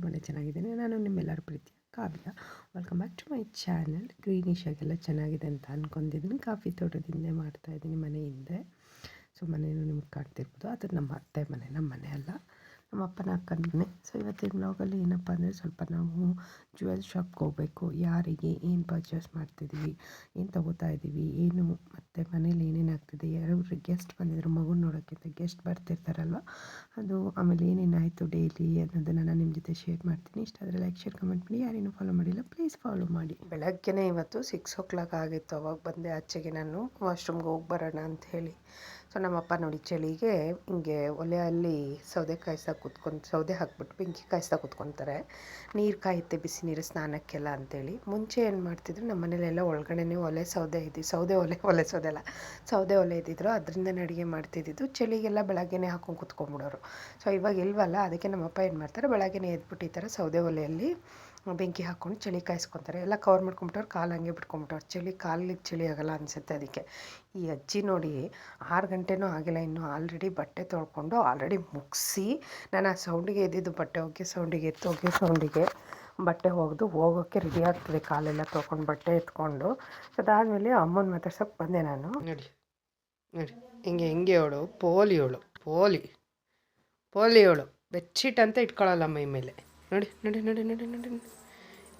ತುಂಬಾ ಚೆನ್ನಾಗಿದ್ದೇನೆ. ನಾನು ನಿಮ್ಮೆಲ್ಲರ ಪ್ರೀತಿಯ Kavya. Welcome back to my channel greenish ಆಗೆಲ್ಲ, ಚೆನ್ನಾಗಿದೆ ಅಂತ ಅಂದ್ಕೊಂಡಿದ್ದೀನಿ ಕಾಫಿ ತೋಟದಿಂದ ಮಾಡ್ತಾಯಿದ್ದೀನಿ ಮನೆ ಹಿಂದೆ ಸೊ ಮನೆಯೂ ನಿಮ್ಗೆ ಕಾಣ್ತಿರ್ಬೋದು. ಅದು ನಮ್ಮ ಅತ್ತೆ ಮನೆ, ನಮ್ಮ ಮನೆ ಅಲ್ಲ. ನಮ್ಮ ಅಪ್ಪನ ಅಕ್ಕನ ಸೊ ಇವತ್ತಿನ ಬ್ಲಾಗಲ್ಲಿ ಏನಪ್ಪ ಅಂದರೆ ಸ್ವಲ್ಪ ನಾವು ಜ್ಯುವೆಲ್ ಶಾಪ್ಗೆ ಹೋಗಬೇಕು. ಯಾರಿಗೆ, ಏನು ಪರ್ಚೇಸ್ ಮಾಡ್ತಿದ್ದೀವಿ, ಏನು ತಗೋತಾ ಇದ್ದೀವಿ ಏನು ಮತ್ತು ಮನೇಲಿ ಏನೇನು ಆಗ್ತಿದೆ ಯಾರು ಗೆಸ್ಟ್ ಬಂದಿದ್ರು ಮಗು ನೋಡೋಕ್ಕಿಂತ ಗೆಸ್ಟ್ ಬರ್ತಿರ್ತಾರಲ್ವ? ಅದು ಆಮೇಲೆ ಏನೇನಾಯಿತು ಡೈಲಿ ಅನ್ನೋದನ್ನು ನಾನು ನಿಮ್ಮ ಜೊತೆ ಶೇರ್ ಮಾಡ್ತೀನಿ. ಇಷ್ಟ ಆದರೆ ಲೈಕ್ ಶೇರ್ ಕಮೆಂಟ್ ಮಾಡಿ. ಯಾರೇನು ಫಾಲೋ ಮಾಡಿಲ್ಲ ಪ್ಲೀಸ್ ಫಾಲೋ ಮಾಡಿ. ಬೆಳಗ್ಗೆನೇ ಇವತ್ತು ಸಿಕ್ಸ್ ಓ ಕ್ಲಾಕ್ ಆಗಿತ್ತು. ಅವಾಗ ಬಂದೆ ಆಚೆಗೆ ನಾನು ವಾಶ್ರೂಮ್ಗೆ ಹೋಗಿ ಬರೋಣ ಅಂತ ಹೇಳಿ. ಸೊ ನಮ್ಮಪ್ಪ ನೋಡಿ ಚಳಿಗೆ ಹಿಂಗೆ ಒಲೆಯಲ್ಲಿ ಸೌದೆ ಕಾಯಿಸ್ತಾ ಕೂತ್ಕೊಂಡು, ಸೌದೆ ಹಾಕ್ಬಿಟ್ಟು ಬೆಂಕಿ ಕಾಯಿಸ್ತಾ ಕೂತ್ಕೊತಾರೆ. ನೀರು ಕಾಯುತ್ತೆ, ಬಿಸಿ ನೀರು ಸ್ನಾನಕ್ಕೆಲ್ಲ ಅಂತೇಳಿ. ಮುಂಚೆ ಏನು ಮಾಡ್ತಿದ್ರು, ನಮ್ಮ ಮನೇಲೆಲ್ಲ ಒಳಗಡೆನೇ ಒಲೆ ಸೌದೆ ಇದ್ದು, ಸೌದೆ ಒಲೆ ಒಲೆ ಸೌದೆ ಅಲ್ಲ, ಸೌದೆ ಒಲೆ ಇದ್ದಿದ್ರು. ಅದರಿಂದನೇ ಅಡುಗೆ ಮಾಡ್ತಿದ್ದಿದ್ದು. ಚಳಿಗೆಲ್ಲ ಬೆಳಗ್ಗೆನೇ ಹಾಕೊಂಡು ಕೂತ್ಕೊಂಡ್ಬಿಡೋರು. ಸೊ ಇವಾಗ ಇಲ್ವಲ್ಲ, ಅದಕ್ಕೆ ನಮ್ಮಪ್ಪ ಏನು ಮಾಡ್ತಾರೆ, ಬೆಳಗ್ಗೆನೇ ಎದ್ಬಿಟ್ಟು ಈ ಥರ ಸೌದೆ ಒಲೆಯಲ್ಲಿ ಬೆಂಕಿ ಹಾಕ್ಕೊಂಡು ಚಳಿ ಕಾಯಿಸ್ಕೊತಾರೆ. ಎಲ್ಲ ಕವರ್ ಮಾಡ್ಕೊಂಬಿಟ್ಟವ್ರು ಕಾಲು ಹಂಗೆ ಬಿಟ್ಕೊಂಬಿಟ್ಟವ್ರು. ಚಳಿ ಕಾಲಿಗೆ ಚಳಿ ಆಗೋಲ್ಲ ಅನಿಸುತ್ತೆ ಅದಕ್ಕೆ. ಈ ಅಜ್ಜಿ ನೋಡಿ ಆರು ಗಂಟೆನೂ ಆಗಿಲ್ಲ, ಇನ್ನೂ ಆಲ್ರೆಡಿ ಬಟ್ಟೆ ತೊಳ್ಕೊಂಡು ಆಲ್ರೆಡಿ ಮುಗಿಸಿ, ನಾನು ಆ ಸೌಂಡಿಗೆ ಎದ್ದಿದ್ದು ಬಟ್ಟೆ ಹೋಗಿ ಸೌಂಡಿಗೆ ಎತ್ತು ಒಗೆ ಸೌಂಡಿಗೆ ಬಟ್ಟೆ ಒಗೆದು ಹೋಗೋಕ್ಕೆ ರೆಡಿ ಆಗ್ತದೆ ಕಾಲೆಲ್ಲ ತೊಳ್ಕೊಂಡು ಬಟ್ಟೆ ಎತ್ಕೊಂಡು. ಅದಾದಮೇಲೆ ಅಮ್ಮನ ಮಾತಾಡ್ಸೋಕೆ ಬಂದೆ ನಾನು. ನೋಡಿ ನೋಡಿ. ಹಿಂಗೆ ಹಿಂಗೆ ಅವಳು ಪೋಲಿ ಅವಳು ಪೋಲಿ. ಪೋಲಿ ಅವಳು ಬೆಡ್ಶೀಟ್ ಅಂತ ಇಟ್ಕೊಳ್ಳಲ್ಲ ಮೈ ಮೇಲೆ. ನೋಡಿ ನೋಡಿ ನೋಡಿ ನೋಡಿ ನೋಡಿ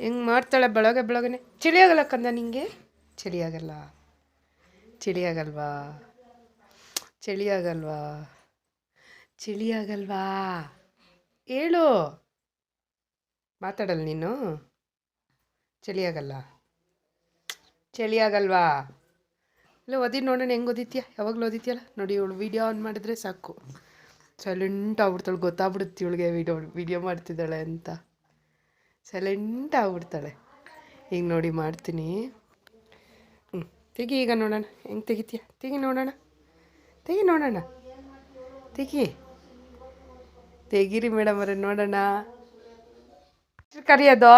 ಹೆಂಗೆ ಮಾಡ್ತಾಳೆ ಬೆಳಗ್ಗೆ ಬೆಳಗ್ಗೆ ಚಳಿ ಆಗಲ್ಲ ಕಂದ ನಿಂಗೆ? ಚಳಿ ಆಗಲ್ಲ ಚಳಿ ಆಗಲ್ವಾ ಚಳಿ ಆಗಲ್ವಾ ಚಳಿ ಆಗಲ್ವಾ ಹೇಳು. ಮಾತಾಡಲ್ಲ ನೀನು? ಚಳಿ ಆಗಲ್ಲ ಚಳಿ ಆಗಲ್ವಾ ಇಲ್ಲ ಓದಿ ನೋಡೋಣ, ಹೆಂಗೆ ಓದಿತ್ಯಾ ಯಾವಾಗಲೂ ಓದಿತ್ಯಲ್ಲ ನೋಡಿ, ಇವಳು ವೀಡಿಯೋ ಆನ್ ಮಾಡಿದ್ರೆ ಸಾಕು. ಸೈಲೆಂಟ್ ಆಗ್ಬಿಡ್ತಾಳೆ ಗೊತ್ತಾಗ್ಬಿಡುತ್ತೆ ಇವಳಿಗೆ ವಿಡಿಯೋ ವಿಡಿಯೋ ಮಾಡ್ತಿದ್ದಾಳೆ ಅಂತ ಸೈಲೆಂಟ್ ಆಗ್ಬಿಡ್ತಾಳೆ ಈಗ ನೋಡಿ ಮಾಡ್ತೀನಿ ಹ್ಞೂ ತೆಗಿ ಈಗ ನೋಡೋಣ ಹೆಂಗೆ ತೆಗಿತೀಯ ತೆಗಿ ನೋಡೋಣ ತೆಗಿ ನೋಡೋಣ ತೆಗಿ ತೆಗೀರಿ ಮೇಡಮ್ ಅವರೇ ನೋಡೋಣ ಕರಿಯೋದು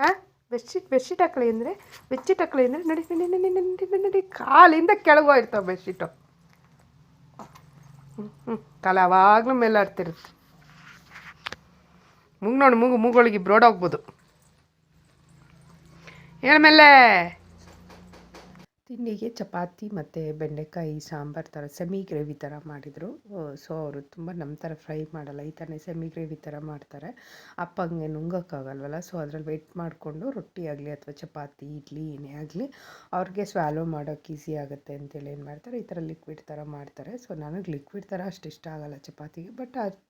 ಹಾಂ ಬೆಡ್ಶೀಟ್ ಬೆಡ್ಶೀಟ್ ಹಾಕಲಿ ಅಂದರೆ ಬೆಡ್ಶೀಟ್ ಹಾಕಲಿ ಅಂದರೆ ನಡಿ ನಡಿ ನಡಿ ನಡಿ ನಡಿ ಕಾಲಿಂದ ಕೆಳಗೆ ಹೋಗಿರ್ತಾವೆ ಬೆಡ್ಶೀಟು ಹ್ಞೂ ಹ್ಞೂ ಕಾಲ ಯಾವಾಗಲೂ ಮೇಲಾಡ್ತಿರುತ್ತೆ ಮೂಗು ನೋಡಿ ಮೂಗು ಮೂಗೊಳಗೆ ಬ್ರೋಡೋಗ್ಬೋದು ಹೇಳ್ಮೇಲೆ ತಿಂಡಿಗೆ ಚಪಾತಿ ಮತ್ತು ಬೆಂಡೆಕಾಯಿ, ಸಾಂಬಾರು ಥರ ಸೆಮಿ ಗ್ರೇವಿ ಥರ ಮಾಡಿದರು. ಸೊ ಅವರು ತುಂಬ ನಮ್ಮ ಥರ ಫ್ರೈ ಮಾಡಲ್ಲ. ಈ ಥರನೇ ಸೆಮಿ ಗ್ರೇವಿ ಥರ ಮಾಡ್ತಾರೆ. ಅಪ್ಪಂಗೆ ನುಂಗೋಕ್ಕಾಗಲ್ವಲ್ಲ ಸೊ ಅದ್ರಲ್ಲಿ ವೆಯ್ಟ್ ಮಾಡಿಕೊಂಡು ರೊಟ್ಟಿ ಆಗಲಿ ಅಥವಾ ಚಪಾತಿ, ಇಡ್ಲಿ, ಏನೇ ಆಗಲಿ ಅವ್ರಿಗೆ ಸ್ವಾಲೋ ಮಾಡೋಕ್ಕೆ ಈಸಿ ಆಗುತ್ತೆ ಅಂತೇಳಿ ಏನು ಮಾಡ್ತಾರೆ, ಈ ಥರ ಲಿಕ್ವಿಡ್ ಥರ ಮಾಡ್ತಾರೆ. ಸೊ ನನಗೆ ಲಿಕ್ವಿಡ್ ಥರ ಅಷ್ಟು ಇಷ್ಟ ಆಗಲ್ಲ ಚಪಾತಿಗೆ ಬಟ್ ಅದು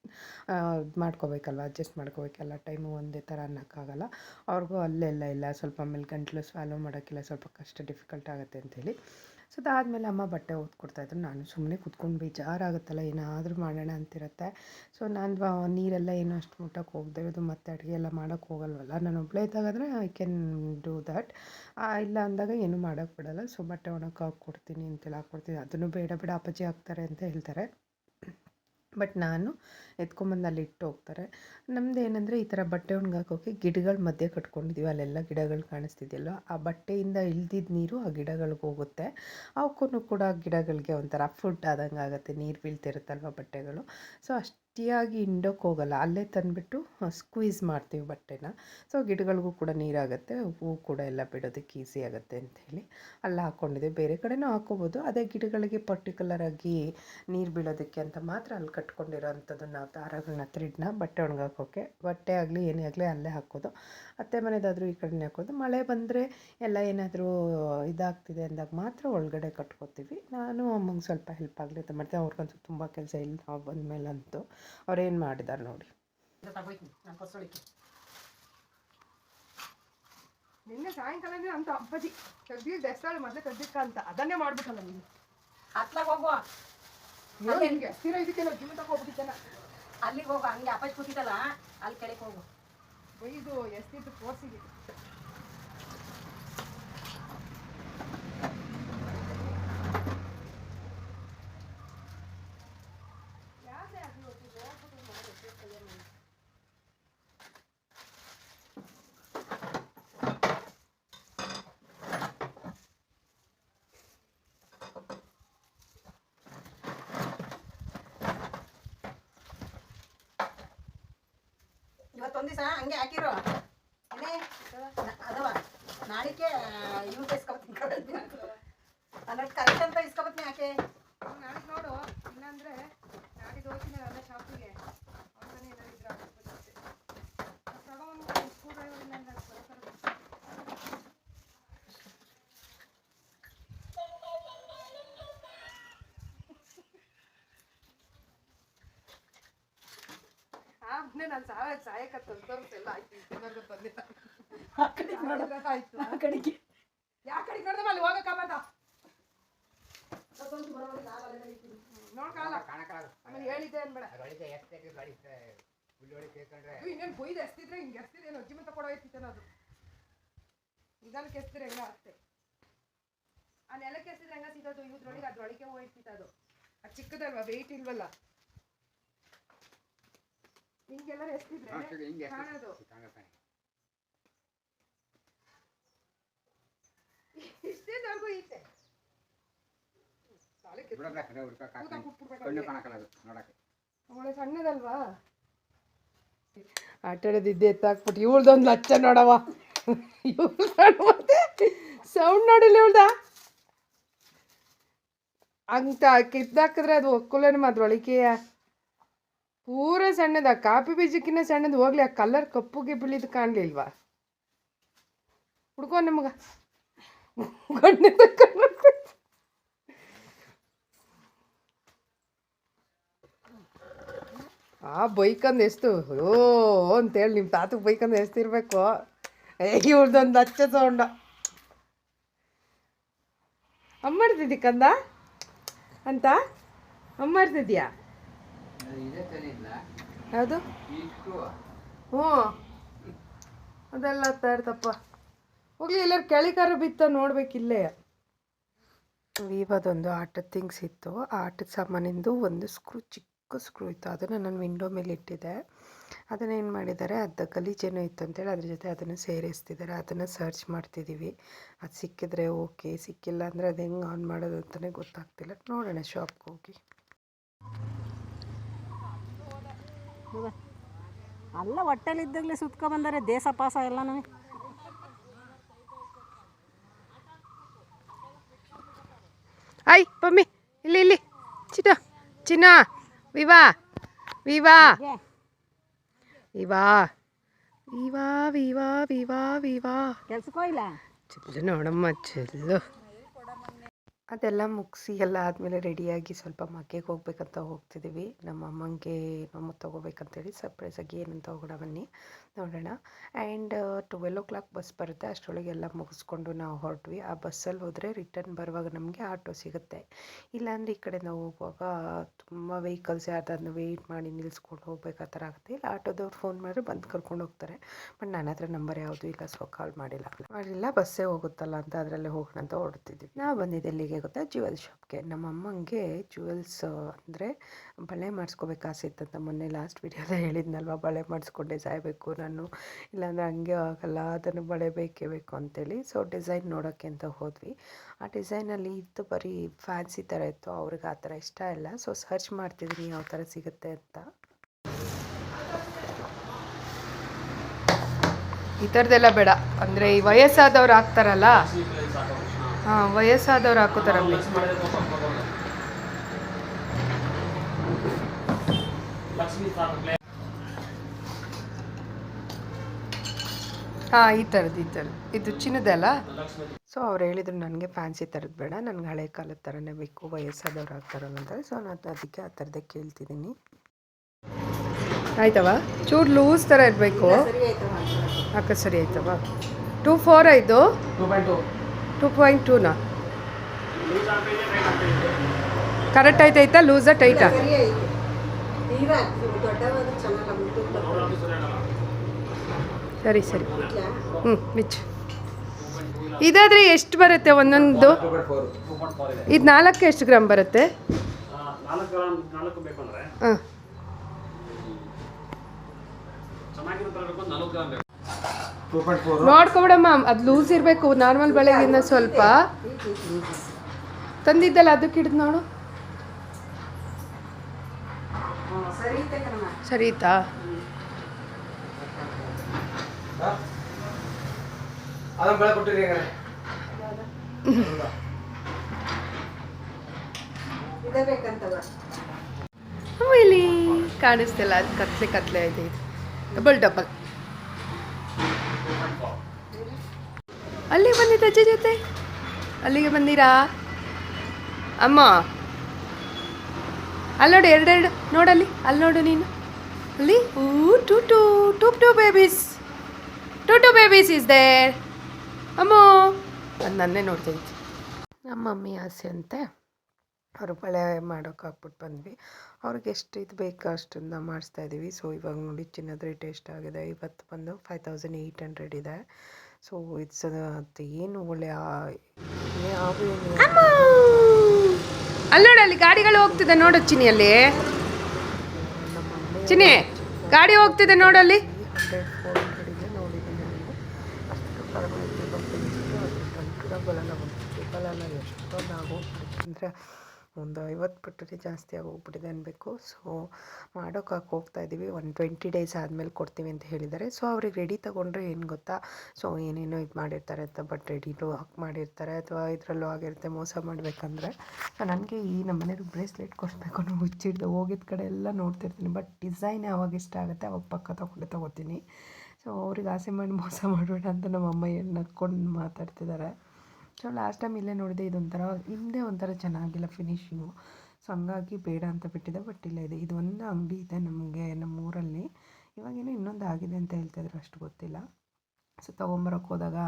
ಮಾಡ್ಕೋಬೇಕಲ್ವ ಅಡ್ಜಸ್ಟ್ ಮಾಡ್ಕೋಬೇಕಲ್ಲ. ಟೈಮು ಒಂದೇ ಥರ ಅನ್ನೋಕ್ಕಾಗಲ್ಲ ಅವ್ರಿಗೂ ಅಲ್ಲೆಲ್ಲ ಇಲ್ಲ, ಸ್ವಲ್ಪ ಆಮೇಲೆ ಗಂಟಲು ಸ್ವಾಲೋ ಮಾಡೋಕ್ಕೆಲ್ಲ ಸ್ವಲ್ಪ ಕಷ್ಟ ಡಿಫಿಕಲ್ಟ್ ಆಗುತ್ತೆ ಅಂತೇಳಿ. ಸೊ ಅದಾದಮೇಲೆ ಅಮ್ಮ ಬಟ್ಟೆ ಓದ್ಕೊಡ್ತಾಯಿದ್ರು ನಾನು ಸುಮ್ಮನೆ ಕುತ್ಕೊಂಡು ಬೇಜಾರಾಗುತ್ತಲ್ಲ, ಏನಾದರೂ ಮಾಡೋಣ ಅಂತಿರುತ್ತೆ. ಸೊ ನಾನು ನೀರೆಲ್ಲ ಏನು ಅಷ್ಟು ಮುಟ್ಟಕ್ಕೆ ಹೋಗದೆ ಇರೋದು, ಮತ್ತೆ ಅಡುಗೆ ಎಲ್ಲ ಮಾಡೋಕ್ಕೆ ಹೋಗಲ್ವಲ್ಲ. ನಾನು ಒಬ್ಬಳೇ ಇದ್ದಾಗಾದರೆ ಐ ಕ್ಯಾನ್ ಡೂ ದ್ಯಾಟ್ ಇಲ್ಲ ಅಂದಾಗ ಏನೂ ಮಾಡೋಕ್ಕೆ ಬಿಡಲ್ಲ. ಸೊ ಬಟ್ಟೆ ಒಣಕ್ಕೆ ಹಾಕ್ಕೊಡ್ತೀನಿ ಅಂತೆಲ್ಲ ಹಾಕ್ಕೊಡ್ತೀನಿ. ಅದನ್ನು ಬೇಡ ಬೇಡ, ಅಪ್ಪಾಜಿ ಹಾಕ್ತಾರೆ ಅಂತ ಹೇಳ್ತಾರೆ. ಬಟ್ ನಾನು ಎತ್ಕೊಂಬಂದು ಅಲ್ಲಿ ಇಟ್ಟು ಹೋಗ್ತಾರೆ. ನಮ್ದು ಏನಂದರೆ ಈ ಥರ ಬಟ್ಟೆ ಒಣಗಾಕೋಕ್ಕೆ ಗಿಡಗಳ ಮಧ್ಯೆ ಕಟ್ಕೊಂಡಿದ್ದೀವಿ ಅಲ್ಲೆಲ್ಲ ಗಿಡಗಳು ಕಾಣಿಸ್ತಿದೆಯಲ್ವ? ಆ ಬಟ್ಟೆಯಿಂದ ಇಳ್ದಿದ್ದ ನೀರು ಆ ಗಿಡಗಳಿಗೆ ಹೋಗುತ್ತೆ. ಅವಕ್ಕೂ ಕೂಡ ಗಿಡಗಳಿಗೆ ಒಂಥರ ಫುಡ್ ಆದಂಗೆ ಆಗುತ್ತೆ. ನೀರು ಬೀಳ್ತಿರುತ್ತಲ್ವ ಬಟ್ಟೆಗಳು? ಸೊ ಅಷ್ಟಿಯಾಗಿ ಹಿಂಡೋಕ್ಕೆ ಹೋಗಲ್ಲ. ಅಲ್ಲೇ ತಂದುಬಿಟ್ಟು ಸ್ಕ್ವೀಸ್ ಮಾಡ್ತೀವಿ ಬಟ್ಟೆನ. ಸೊ ಗಿಡಗಳಿಗೂ ಕೂಡ ನೀರಾಗುತ್ತೆ, ಹೂವು ಕೂಡ ಎಲ್ಲ ಬಿಡೋದಕ್ಕೆ ಈಸಿ ಆಗುತ್ತೆ ಅಂಥೇಳಿ ಅಲ್ಲ ಹಾಕ್ಕೊಂಡಿದ್ದೆ ಬೇರೆ ಕಡೆನೂ ಹಾಕ್ಕೋಬೋದು ಅದೇ ಗಿಡಗಳಿಗೆ ಪರ್ಟಿಕ್ಯುಲರಾಗಿ ನೀರು ಬೀಳೋದಕ್ಕೆ ಅಂತ ಮಾತ್ರ ಅಲ್ಲಿ ಕಟ್ಕೊಂಡಿರೋ ಅಂಥದ್ದು ನಾವು ದಾರಗಳನ್ನ ಥ್ರೆಡ್ನ ಬಟ್ಟೆ ಒಣಗಾಕೋಕ್ಕೆ ಬಟ್ಟೆ ಆಗಲಿ, ಏನೇ ಆಗಲಿ ಅಲ್ಲೇ ಹಾಕೋದು. ಅತ್ತೆ ಮನೆದಾದರೂ ಈ ಕಡೆನೇ ಹಾಕೋದು. ಮಳೆ ಬಂದರೆ ಎಲ್ಲ ಏನಾದರೂ ಇದಾಗ್ತಿದೆ ಅಂದಾಗ ಮಾತ್ರ ಒಳಗಡೆ ಕಟ್ಕೋತೀವಿ. ನಾನು ಅಮ್ಮಂಗೆ ಸ್ವಲ್ಪ ಹೆಲ್ಪ್ ಆಗಲಿ ಅಂತ ಮಾಡ್ತೀನಿ. ಅವ್ರಿಗಂತೂ ತುಂಬ ಕೆಲಸ ಇಲ್ಲ. ನಾವು ಬಂದಮೇಲಂತೂ. ಅವ್ರೇನು ಮಾಡಿದ್ದಾರೆ ನೋಡಿ. ನಿನ್ನೆ ಸಾಯಂಕಾಲ ಅಂತ ಅಪ್ಪಾಜಿ ತೆಗ್ದಿ ದೆಸ್ತಾಳೆ ಮೊದಲೇ ತೆಗ್ದಿಕ್ಕ ಅಂತ ಅದನ್ನೇ ಮಾಡ್ಬೇಕಲ್ಲ ನೀನು. ಹತ್ಲಾಗ ಹೋಗುವ. ನಿನಗೆ ಸ್ಥಿರ ಇದಕ್ಕೆ ಇದಕ್ಕೆಲ್ಲ ಜೀವ ತಗೋಬಿಟ್ಟಿದ್ದಾನ ಅಲ್ಲಿಗೆ ಹೋಗು ಹಂಗೆ ಅಪ್ಪಾಜಿ ಕೂತಿದ್ದಲ್ಲ ಅಲ್ಲಿ ಕೆಳಗೆ ಹೋಗು. ಇದು ಎಷ್ಟಿದ್ದು ಕೋರ್ಸಿಗೆ ದಿವಸ ಹಂಗೆ ಹಾಕಿರೋ. ಏನೇ ಅದವ. ನಾಳಿಕೆ ಯೂಸ್ ಇಸ್ಕೊಬತ್ತೀನಿ ಕರೆಕ್ಟ್ ಅಂತ ಇಸ್ಕೊಬತ್ತೀನಿ ಯಾಕೆ ಆಮೇಲೆ ನಾನು ಸಾಯ ಎಲ್ಲ ಆಯ್ತು ಇನ್ನೊಂದು ಬಂದಿಲ್ಲ ಆ ಕಡೆಗೆ ನೋಡು. ಆಯ್ತು. ಆ ಕಡೆಗೆ. ಯಾ ಕಡೆ ಕಡ್ದಮ್ಮ ಅಲ್ಲಿ ಹೋಗಕ್ಕಾಗಲ್ಲ ನೋಡ್ಕಾಲ ಆಮೇಲೆ ಹೇಳಿದ್ದೆ ಅನ್ಬೇಡ ಇನ್ನೇನು ಕೊಯ್ದು ಎಸ್ತಿದ್ರೆ ಹಿಂಗೆ ಎಸ್ತಿದ್ರೆ ಅಜ್ಜಿ ಮತ್ತೆ ಕೊಡೋ ಎತ್ತಿತ್ತೇನೋ ಅದು. ನಿಧಾನಕ್ಕೆ ಎಸ್ತಿದ್ರೆ ಹೆಂಗ ಅಷ್ಟೇ ಆ ನೆಲಕ್ಕೆ ಎಸ್ತಿದ್ರೆ ಹೆಂಗ ಸಿಗೋದು ಇವ್ರೊಳಗೆ ಅದ್ರೊಳಗೆ ಹೋಯ್ತಿತ್ತು ಅದು. ಅದು ಚಿಕ್ಕದಲ್ವಾ ವೆಯ್ಟ್ ಇಲ್ವಲ್ಲ? ಕಾಣೋದು. ಇಷ್ಟೇವರೆಗೂ ಐತೆ. ಅವ್ನಿಗೆ. ಅವಳೆ ಸಣ್ಣದಲ್ವಾ? ಆಟಾಡೋದಿದ್ದೆ ಎತ್ತಾಕ್ಬಿಟ್ಟು. ಇವಳ್ದೊಂದು ಲಚ್ಚ ನೋಡವ ಸೌಂಡ್ ನೋಡಿಲ್ಲ ಇವಳ್ದ? ಅಂತ ಕಿತ್ತಾಕಿದ್ರೆ ಅದು ಒಕ್ಕುಲೇನು ಅದ್ರೊಳಗೆಯ ಪೂರ ಸಣ್ಣದ ಕಾಫಿ ಬೀಜಕ್ಕಿನ್ನ ಸಣ್ಣದು ಹೋಗ್ಲಿ, ಆ ಕಲರ್ ಕಪ್ಪುಗೆ ಬಿಳಿದು ಕಾಣ್ಲಿಲ್ವಾ ಹುಡ್ಕೋ ನಮಗ. ಆ ಬೈಕಂದು ಎಷ್ಟು ಓ ಅಂತೇಳಿ ನಿಮ್ಮ ತಾತಗೆ ಬೈಕಂದು ಎಷ್ಟಿರ್ಬೇಕು ಇವ್ರದ್ದೊಂದು ಹಚ್ಚ ತಗೊಂಡ ಅಮ್ಮಾಡ್ತಿದ್ದಿ ಕಂದ? ಅಂತ? ಅಮ್ಮ ಮಾಡ್ತಿದ್ಯಾ ಯಾವುದು? ಹ್ಞೂ. ಅದೆಲ್ಲ ತಪ್ಪ ಹೋಗ್ಲಿ ಎಲ್ಲರೂ ಕೆಳಿಕಾರ ಬಿತ್ತ ನೋಡ್ಬೇಕಿಲ್ಲೇ ಒಂದು ಆಟದ ಥಿಂಗ್ಸ್ ಇತ್ತು. ಆ ಆಟದ ಸಾಮಾನಿಂದು ಒಂದು ಸ್ಕ್ರೂ ಚಿಕ್ಕ ಸ್ಕ್ರೂ ಇತ್ತು. ಅದನ್ನು ನಾನು ವಿಂಡೋ ಮೇಲೆ ಇಟ್ಟಿದ್ದೆ. ಅದನ್ನು ಏನು ಮಾಡಿದ್ದಾರೆ? ಅದು ಗಲೀಜೇನೋ ಇತ್ತು ಅಂತೇಳಿ ಅದ್ರ ಜೊತೆ ಅದನ್ನು ಸೇರಿಸ್ತಿದ್ದಾರೆ. ಅದನ್ನು ಸರ್ಚ್ ಮಾಡ್ತಿದ್ದೀವಿ. ಅದು ಸಿಕ್ಕಿದ್ರೆ ಓಕೆ. ಸಿಕ್ಕಿಲ್ಲ ಅಂದರೆ ಅದು ಹೆಂಗೆ ಆನ್ ಮಾಡೋದು ಅಂತಲೇ ಗೊತ್ತಾಗ್ತಿಲ್ಲ. ನೋಡೋಣ ಶಾಪ್ಗೆ ಹೋಗಿ. ಅಲ್ಲ ಹೊಟ್ಟೆಲಿದ್ದಾಗಲೇ ಸುತ್ಕೊ ಬಂದರೆ ದೇಶ ಪಾಸ ಎಲ್ಲ ನಮಗೆ. ಆಯ್ ಪಮ್ಮಿ ಇಲ್ಲಿ ಇಲ್ಲಿ. ಚಿಟ ಚಿನ್ನ. ವಿವಾ ವಿವಾ. ವಿವಾ ವಿವಾ ವಿವಾ ವಿವಾ ವಿವಾ. ಕೆಲ್ಸಕ್ಕೋ ಇಲ್ಲ ಚೆಲ್ಲು ನೋಡಮ್ಮ ಚೆಲ್ಲು. ಅದೆಲ್ಲ ಮುಗಿಸಿ ಎಲ್ಲ ಆದಮೇಲೆ ರೆಡಿಯಾಗಿ ಸ್ವಲ್ಪ ಮಗ್ಗೆಗೆ ಹೋಗ್ಬೇಕಂತ ಹೋಗ್ತಿದ್ದೀವಿ. ನಮ್ಮ ಅಮ್ಮಂಗೆ ನಮ್ಮ ತೊಗೋಬೇಕಂತೇಳಿ ಸರ್ಪ್ರೈಸಾಗಿ ಏನಂತ ಹೋಗೋಣ ಬನ್ನಿ ನೋಡೋಣ. And twelve o'clock bus ಬರುತ್ತೆ. ಅಷ್ಟರೊಳಗೆ ಎಲ್ಲ ಮುಗಿಸ್ಕೊಂಡು ನಾವು ಹೊರಟ್ವಿ. ಆ ಬಸ್ಸಲ್ಲಿ ಹೋದರೆ ರಿಟರ್ನ್ ಬರುವಾಗ ನಮಗೆ ಆಟೋ ಸಿಗುತ್ತೆ. ಇಲ್ಲಾಂದರೆ ಈ ಕಡೆ ನಾವು ಹೋಗುವಾಗ ತುಂಬ ವೆಹಿಕಲ್ಸ್ ಯಾರ್ದಾದ್ರೂ ವೆಯ್ಟ್ ಮಾಡಿ ನಿಲ್ಲಿಸ್ಕೊಂಡು ಹೋಗ್ಬೇಕಾ ಥರ ಆಗುತ್ತೆ. ಇಲ್ಲ, ಆಟೋದವ್ರು ಫೋನ್ ಮಾಡಿದ್ರೆ ಬಂದು ಕರ್ಕೊಂಡು ಹೋಗ್ತಾರೆ. ಬಟ್ ನನ್ನ ಹತ್ರ ನಂಬರ್ ಯಾವುದು ಇಲ್ಲ ಸೊ ಕಾಲ್ ಮಾಡಿಲ್ಲ. ಮಾಡಿಲ್ಲ ಬಸ್ಸೇ ಹೋಗುತ್ತಲ್ಲ ಅಂತ ಅದರಲ್ಲೇ ಹೋಗೋಣ ಅಂತ ಹೊರಡ್ತಿದ್ವಿ ನಾವು ಬಂದಿದ್ದು ಎಲ್ಲಿಗೆ? ಗೊತ್ತಾ? ಜ್ಯುವೆಲ್ ಶಾಪ್ಗೆ ನಮ್ಮ ಅಮ್ಮಂಗೆ ಜ್ಯುವೆಲ್ಸ್ ಅಂದರೆ ಬಳೆ ಮಾಡಿಸ್ಕೋಬೇಕು ಆಸೆ ಇತ್ತಂತ ಮೊನ್ನೆ ಲಾಸ್ಟ್ ವೀಡಿಯೋದ ಹೇಳಿದ್ನಲ್ವ? ಬಳೆ ಮಾಡಿಸ್ಕೊಂಡೆ ಸಾಯಬೇಕು ನಾನು. ಇಲ್ಲಾಂದರೆ ಹಂಗೆ ಆಗಲ್ಲ, ಅದನ್ನು ಬಳೆ ಬೇಕೇ ಬೇಕು ಅಂತೇಳಿ. ಸೊ ಡಿಸೈನ್ ನೋಡೋಕ್ಕೆ ಅಂತ ಹೋದ್ವಿ. ಆ ಡಿಸೈನಲ್ಲಿ ಇತ್ತು ಬರೀ ಫ್ಯಾನ್ಸಿ ಥರ ಇತ್ತು. ಅವ್ರಿಗೆ ಆ ಥರ ಇಷ್ಟ ಇಲ್ಲ. ಸೊ ಸರ್ಚ್ ಮಾಡ್ತಿದ್ದೀನಿ ಯಾವ ಥರ ಸಿಗುತ್ತೆ ಅಂತ. ಈ ಥರದ್ದೆಲ್ಲ ಬೇಡ. ಅಂದರೆ ಈ ವಯಸ್ಸಾದವ್ರು ಹಾಕ್ತಾರಲ್ಲ ಹಾಂ ವಯಸ್ಸಾದವ್ರು ಹಾಕೋತಾರಲ್ಲ ಹಾಂ ಈ ಥರದ್ದು ಈ ಥರದ್ದು ಇದು ಚಿನ್ನದಲ್ಲ ಸೊ ಅವ್ರು ಹೇಳಿದ್ರು ನನಗೆ ಫ್ಯಾನ್ಸಿ ಥರದ್ದು ಬೇಡ ನನಗೆ ಹಳೆ ಕಾಲದ ಥರನೇ ಬೇಕು ವಯಸ್ಸಾದವ್ರು ಆಗ್ತಾರಲ್ಲ ಅಂತಾರೆ ಸೊ ನಾನು ಅದಕ್ಕೆ ಆ ಥರದ್ದೇ ಕೇಳ್ತಿದ್ದೀನಿ. ಆಯ್ತವ? ಚೂರು ಲೂಸ್ ಥರ ಇರಬೇಕು. ಅಕ್ಕ ಸರಿ ಆಯ್ತವ? ಟೂ ಫೋರ್ ಆಯಿತು ಟೂ ಪಾಯಿಂಟ್ ಟೂನಾ ಕರೆಕ್ಟ್ ಆಯ್ತಾಯ್ತಾ ಲೂಸಾ ಟೈಟಾ? ಸರಿ ಐತೆ. ಸರಿ ಸರಿ. ಹ್ಞೂ ಮಿಚ್ ಇದಾದರೆ ಎಷ್ಟು ಬರುತ್ತೆ ಒಂದೊಂದು? ಇದು ನಾಲ್ಕು ಎಷ್ಟು ಗ್ರಾಮ್ ಬರುತ್ತೆ? ಹಾಂ. ನೋಡ್ಕೊಬಿಡಮ್ಮ ಅದು ಲೂಸ್ ಇರಬೇಕು ನಾರ್ಮಲ್ ಬಳೆಗಿನ್ನ ಸ್ವಲ್ಪ. ತಂದಿದ್ದಲ್ಲ ಅದಕ್ಕೆ ಹಿಡಿದು ನೋಡು. ಸರಿತಾ ಇಲ್ಲಿ ಕಾಣಿಸ್ತಿಲ್ಲ ಅದು ಕತ್ಲೆ ಕತ್ಲೆ ಐತೆ ಡಬಲ್ ಡಬಲ್ ಅಲ್ಲಿ ಬಂದಿದ್ದ ಅಜ್ಜಿ ಜೊತೆ? ಅಲ್ಲಿಗೆ ಬಂದಿರಾ? ಅಮ್ಮ. ಅಲ್ಲಿ ನೋಡು ಎರಡೆರಡು ನೋಡಲ್ಲಿ, ಅಲ್ಲಿ ನೋಡು ನೀನು. ಅಲ್ಲಿ, ಊ, two two two two babies two two babies is there ಅಮ್ಮ. ಅದು ನನ್ನೇ ನೋಡ್ತೀನಿ ನಮ್ಮ ಮಮ್ಮಿ ಆಸೆ ಅಂತೆ, ಅವರು ಬಳೆ ಮಾಡೋಕೆ ಹಾಕ್ಬಿಟ್ಟು ಬಂದ್ವಿ. ಅವ್ರಿಗೆ ಎಷ್ಟು ಇದು ಬೇಕೋ ಅಷ್ಟನ್ನು ಮಾಡಿಸ್ತಾ ಇದ್ದೀವಿ ಸೊ ಇವಾಗ ನೋಡಿ ಚಿನ್ನದ ರೇಟ್ ಎಷ್ಟಾಗಿದೆ. ಇವತ್ತು ಬಂದು ಫೈವ್ ತೌಸಂಡ್ ಏಯ್ಟ್ ಹಂಡ್ರೆಡ್ ಇದೆ. ಸೊ ಇಟ್ಸ್ ಅದು ಏನು ಒಳ್ಳೆ ಅಲ್ಲಿ ನೋಡಿ ಅಲ್ಲಿ ಗಾಡಿಗಳು ಹೋಗ್ತಿದೆ ನೋಡು ಚಿನಿ ಅಲ್ಲಿ ಚಿನಿ ಗಾಡಿ ಹೋಗ್ತಿದೆ ನೋಡಲ್ಲಿ. ಅಲ್ಲಿ ಬಂತು. ಎಷ್ಟೊಂದು ಅಂದರೆ ಒಂದು ಐವತ್ತು ಪಟ್ಟರೆ ಜಾಸ್ತಿ ಆಗೋಗ್ಬಿಟ್ಟಿದೆ ಅನ್ಬೇಕು. ಸೊ ಮಾಡೋಕೆ ಹೋಗ್ತಾ ಇದ್ದೀವಿ ಒಂದು ಟ್ವೆಂಟಿ ಡೇಸ್ ಆದಮೇಲೆ ಕೊಡ್ತೀವಿ ಅಂತ ಹೇಳಿದ್ದಾರೆ. ಸೊ ಅವ್ರಿಗೆ ರೆಡಿ ತೊಗೊಂಡ್ರೆ ಏನು ಗೊತ್ತಾ? ಸೊ ಏನೇನೋ ಇದು ಮಾಡಿರ್ತಾರೆ ಅಂತ ಬಟ್ ರೆಡಿನೂ ಹಾಕಿ ಮಾಡಿರ್ತಾರೆ ಅಥವಾ ಇದರಲ್ಲೂ ಆಗಿರುತ್ತೆ ಮೋಸ ಮಾಡಬೇಕಂದ್ರೆ. ನನಗೆ ಈ ನಮ್ಮನೆಯವ್ರಿಗೆ ಬ್ರೇಸ್ಲೆಟ್ ಕೊಡಿಸ್ಬೇಕು ಅನ್ನೋ ಹುಚ್ಚಿಡ್ದು ಹೋಗಿದ್ದ ಕಡೆ ಎಲ್ಲ ನೋಡ್ತಿರ್ತೀನಿ. ಬಟ್ ಡಿಸೈನ್ ಯಾವಾಗ ಇಷ್ಟ ಆಗುತ್ತೆ ಅವಾಗ ಪಕ್ಕ ತೊಗೊಂಡೆ ತೊಗೋತೀನಿ. ಸೊ ಅವ್ರಿಗೆ ಆಸೆ ಮಾಡಿ ಮೋಸ ಮಾಡಬೇಡ ಅಂತ ನಮ್ಮ ಅಮ್ಮ ಏನು ನಕ್ಕೊಂಡು ಮಾತಾಡ್ತಿದ್ದಾರೆ. ಸೊ ಲಾಸ್ಟ್ ಟೈಮ್ ಇಲ್ಲೇ ನೋಡಿದೆ, ಇದೊಂಥರ, ಹಿಂದೆ ಒಂಥರ ಚೆನ್ನಾಗಿಲ್ಲ ಫಿನಿಶಿಂಗು ಸೊ ಹಂಗಾಗಿ ಬೇಡ ಅಂತ ಬಿಟ್ಟಿದೆ ಬಟ್ ಇಲ್ಲ, ಇದೆ, ಇದು ಒಂದು ಅಂಗಡಿ ಇದೆ ನಮಗೆ ನಮ್ಮ ಊರಲ್ಲಿ ಇವಾಗೇನೋ ಇನ್ನೊಂದು ಆಗಿದೆ ಅಂತ ಹೇಳ್ತಾಯಿದ್ರು ಅಷ್ಟು ಗೊತ್ತಿಲ್ಲ. ಸೊ ತೊಗೊಂಬರೋಕೆ ಹೋದಾಗ